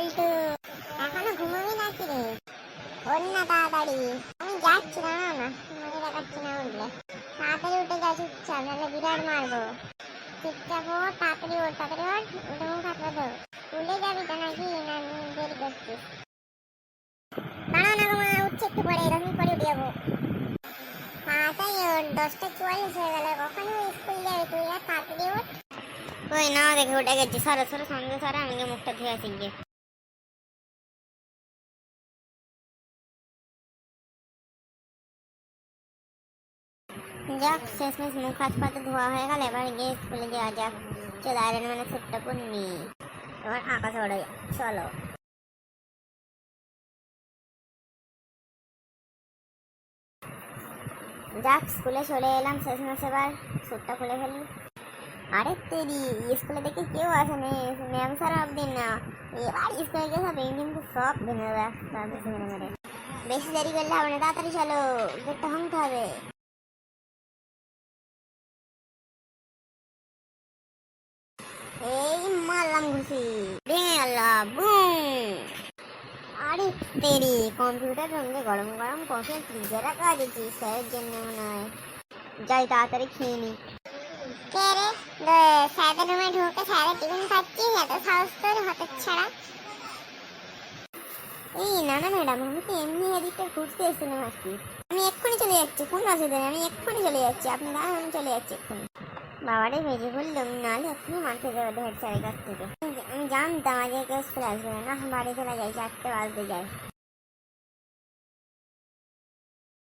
বল্টু এখনও ঘুমোবি নাকি রে ওর না তাড়াতাড়ি আমি যাচ্ছি না না মনে দেখাচ্ছি না উঠলে তাড়াতাড়ি উঠে যা চুপচাপ নাহলে বিরাট মারবো চুপচাপ ও তাড়াতাড়ি ওর তাড়াতাড়ি ওর উঠে মুখ হাত পাতো স্কুলে যাবি তো নাকি না দেরি করছিস দাঁড়াও না গো মা উঠছে একটু পরে মিনিট পরে উঠে যাব তাড়াতাড়ি ওর দশটা চুয়াল্লিশ হয়ে গেল কখন স্কুল যাবে তুই আর তাড়াতাড়ি ওঠ ওই না দেখে উঠে গেছি সরো সরো সঙ্গে সরো আমি মুখটা ধুয়ে আসি গিয়ে যাক, শেষমেশ মুখ হাত পাতে ধোয়া হয়ে গেল, এবার গিয়ে স্কুলে যাওয়া যাক। চলো, আয়রন স্যুটটা পরে নি এবার আকাশ ওড়ে চলো। যাক, স্কুলে চলে এলাম শেষমেশ এবার স্যুটটা খুলে ফেলি। আরে তেরি, স্কুলে দেখে কেউ আসেনি ম্যাম স্যার অব্দি না। এবার স্কুলে গিয়ে সব কিন্তু সব ভেঙে দেবে বেশি দেরি করলে হবে না, তাড়াতাড়ি চলো, গেটটা ভাঙতে হবে। আরে, তেরি, কম্পিউটার গরম গরম কফি ফ্রিজে রাখা জন্য যাই, তাড়াতাড়ি খেয়ে নি। স্যারের রুমে ঢুকে স্যারের টিফিন এত সাহস তোর ছাড়া। এই, না না, ম্যাডাম, আমি তো এমনি এদিকটা ঘুরতে এসেছিলাম আর কি আমি এক্ষুনি চলে যাচ্ছি কোন অসুবিধা আমি এক্ষুনি চলে যাচ্ছি। আপনি দাঁড়ান, আমি চলে যাচ্ছি এক্ষুনি। বাবারে ভেজে বললাম, নাহলে এক্ষুনি মাঠে যাবে হেড স্যারের কাছ থেকে। আমি জানতাম আজকে কেউ স্কুলে আসবে না, বাড়ি চলে যাই চারটে বাজতে যায়।